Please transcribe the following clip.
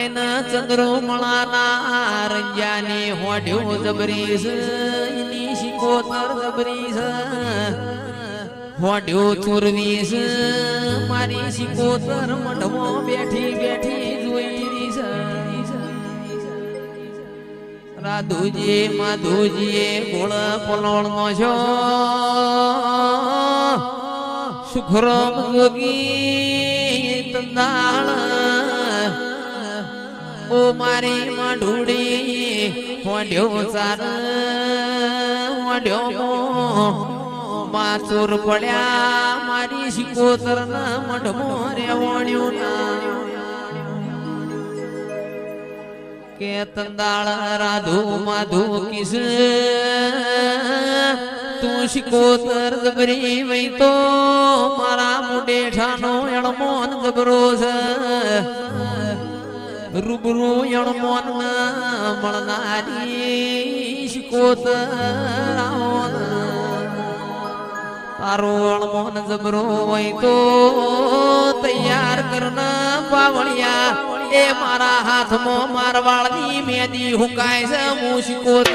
ચંદ્રો મળાના રંજાની હોડ્યો જબરીશ એની શિકોતર જબરીશ હોડ્યો ચુરવીશ મારી શિકોતર મઢમાં બેઠી બેઠી જોઈ રહી છે. રાધુજી, માધુજીએ ગોળ પલોણનો છો. સુખરામ જોગી તંદાળ ઓ મારી માઢુડી હોડ્યો ચાર હોડ્યો માચુર પડ્યા મારી શિકોતર ના મઢમો રેવણ્યું ના. કે તંદાળ રાધુ માધુ કિસ, તું શિકોતર જબરી વઈ તો મારા મુડેઠાનો એળમોન જબરો છે રૂબરૂ એળમોન મળનારી શિકોતર આવોન. તારો અણમોન જબરો હોય તો તૈયાર કરના પાવળિયા એ મારા હાથમાં મારવાળની મેદી હુકાય છે, હું શિકોતર